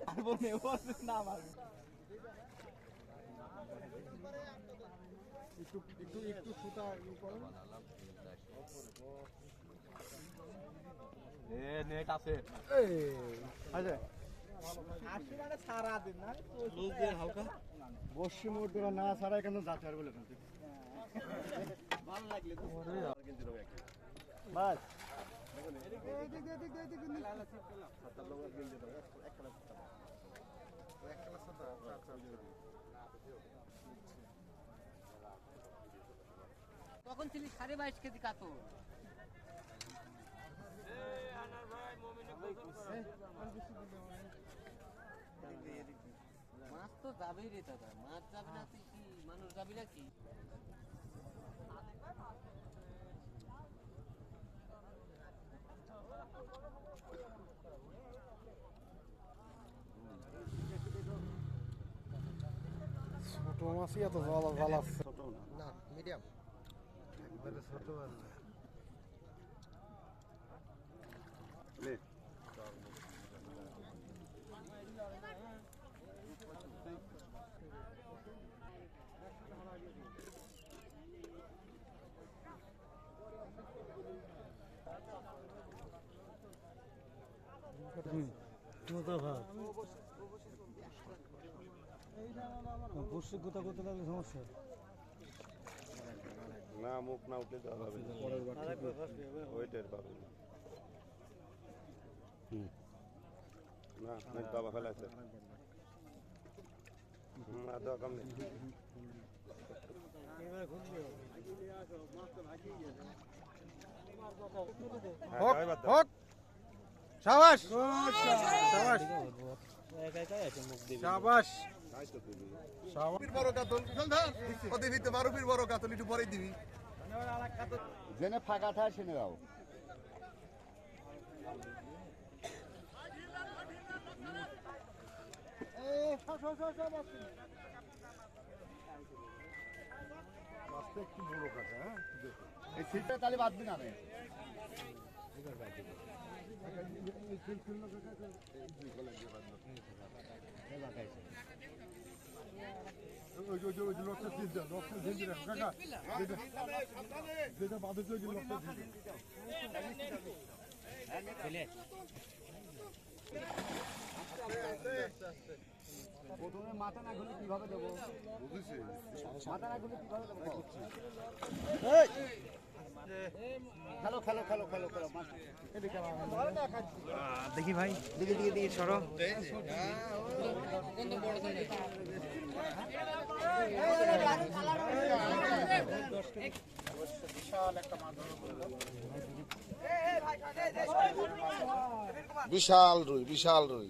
পারব না হালকা বর্ষি মুদ্রা না ছাড়া কেন যাচ্ছে আর বলে ভালো লাগলে বাস তখন ছিলি? সাড়ে বাইশ কেজি কাতল। মাছ তো যাবেই রে দাদা। মাছ যাবে না তুই কি? মানুষ যাবি না কি ছোট মাছই এত ভালো ভালো আছে ছোট না মিডিয়াম একবারে ছোট আছে বসে গোতা গোতা লাগলে সমস্যা না মুখ না উঠলে তো হবে না। ওইটার পাবে না না না বাবা ফেলা আছে? আর দেওয়া কম নেই। হ্যাঁ, যাবে। হোক। সাবাস। সাবাস। সাবাস। জেনে ফাঁকা থাকে হ্যাঁ এই সিটটা তাহলে বাদ দিন আমি ওই যে ওই যে লোকটা রক্ত দেন লোকটা কাকা। যেটা যেটা বাদে ওই রক্ত প্রথমে মাথা না ঘুরে কীভাবে দেবো? মাথা না ঘুরে কীভাবে দেবো খেলো খেলো খেলো খেলো খেলো মাছ এদিকে দেখি ভাই দিকে দিকে দিকে সরো। বিশাল রুই বিশাল রুই।